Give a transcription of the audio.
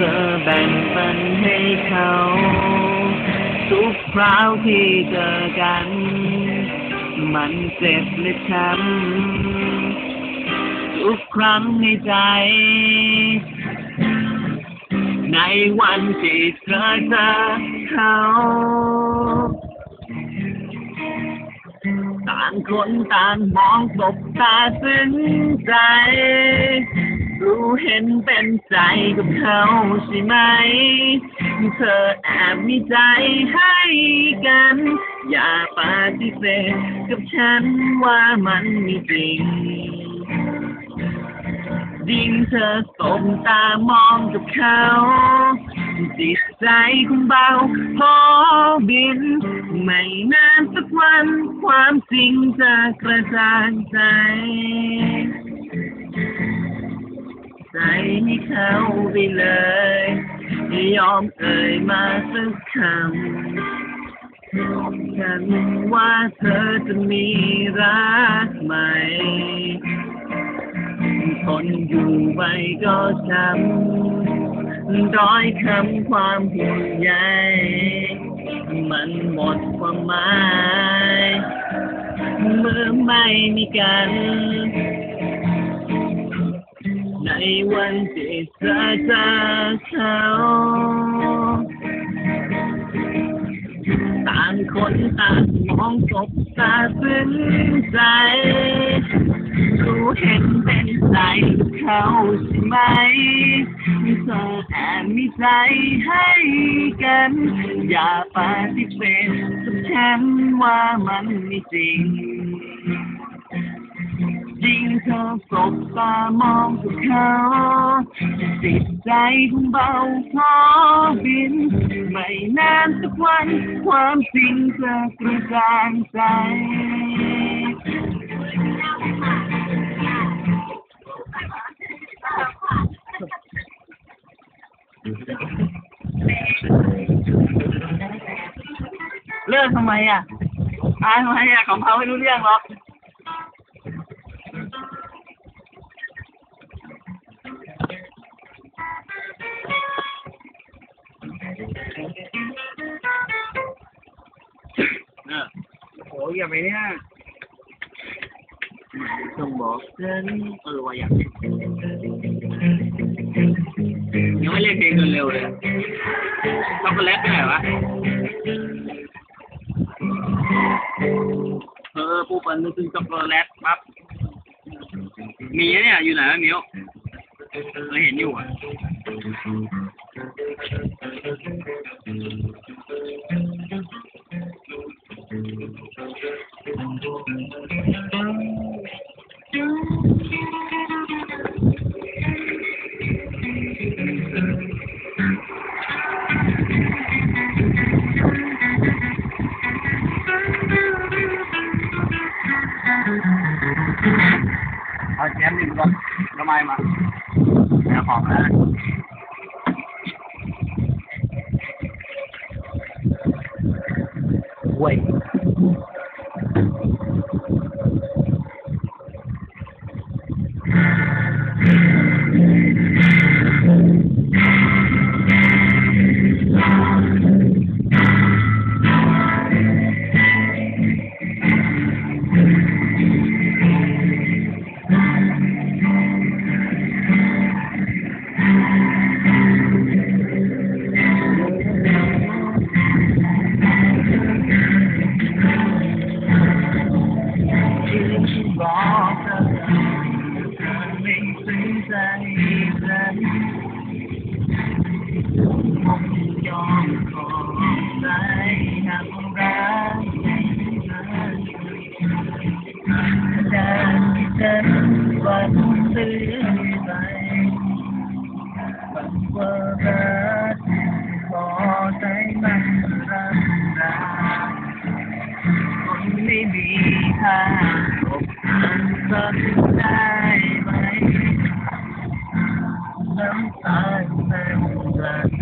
เธอแบ่งปันให้เขา ทุกคราวที่เจอกัน มันเจ็บและช้ำทุกครั้งในใจ ในวันที่เธอเจอเขาต่างคนต่างมองสบตาซึ้งใจ รู้เห็นเป็นใจกับเขาใช่ไหม เธอแอบมีใจให้กัน อย่าปฏิเสธกับฉันว่ามันมีจริงยิ่งเธอสบตามองกับเขาจิตใจคงเบาพอบิน ไม่นานสักวัน ความจริงจะกระจ่างใจ ใจให้เขาไปเลยยอมเอ่ยมาสักคำฉันว่าเธอจะมีรักใหม่คนอยู่ไปก็ช้ำร้อยคำความห่วงใยมันหมดความหมาย เมื่อไม่มีกัน ในวันที่เธอเจอเขาต่างคนต่างมองสบตาซึ้งใจรู้เห็นเป็นใจเขาใช่ไหมเธอแอบมีใจให้กัน อย่าปฏิเสธกับฉันว่ามันไม่จริง ยิ่งเธอสบตามองกับเขาจิตใจคงเบาพอบิน ไม่นานสักวัน ความจริงจะกระจ่างใจเลิกทำไมอะอายทำไมอะของเขาไม่รู้เรื่องหรอก เออโอ้ยอย่าไปเนี่ยต้องบอกฉันเออว่าอยากยังไม่เล่นเพลงเร็วเลยช็อกโกแลตไปไหนวะเออปูปันนึกถึงช็อกโกแลตปั๊บมีเนี่ยอยู่ไหนวะมิวเราเห็นอยู่อะ ไมมาแล้วของนะเว้ย บอกเธอเธอไม่สนใจฉันผมยอมขอใจหากรักแต่ฉันวันซื้อไปฝันว่ารักขอใจมันรักคนไม่มีค่า love you. die, but I hate Sometimes I would like